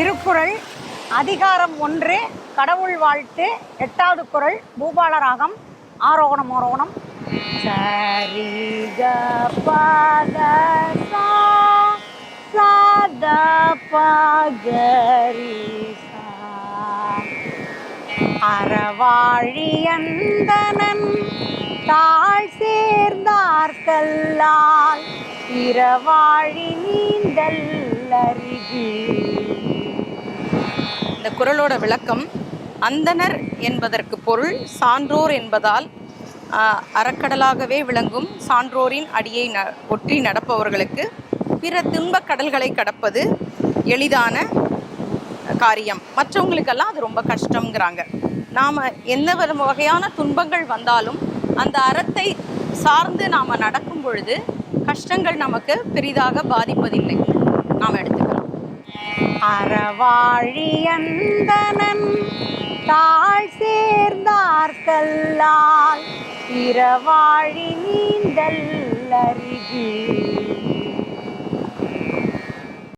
திருக்குறள் அதிகாரம் ஒன்று கடவுள் வாழ்த்து எட்டாவது குரல் பூபாலராகம் ஆரோகணம் ஆரோகணம் சரிக பத சாத பகரி சா அறவாழியந்தனன் தாழ் சேர்ந்தார்கல்லால் இரவாழி நீந்தல் அருகி. இந்த குரலோட விளக்கம் அந்தணர் என்பதற்கு பொருள் சான்றோர் என்பதால் அறக்கடலாகவே விளங்கும் சான்றோரின் அடியை ந ஒற்றி நடப்பவர்களுக்கு பிற துன்பக் கடல்களை கடப்பது எளிதான காரியம். மற்றவங்களுக்கெல்லாம் அது ரொம்ப கஷ்டங்கிறாங்க நாம் எந்த வித வகையான துன்பங்கள் வந்தாலும் அந்த அறத்தை சார்ந்து நாம் நடக்கும் பொழுது கஷ்டங்கள் நமக்கு பெரிதாக பாதிப்பதில்லை. நாம் எடுத்துக்கலாம் அறவாழியந்தனன் தாழ் சேர்ந்தார்கல்லால் இரவாழி நீந்தல் அருகில்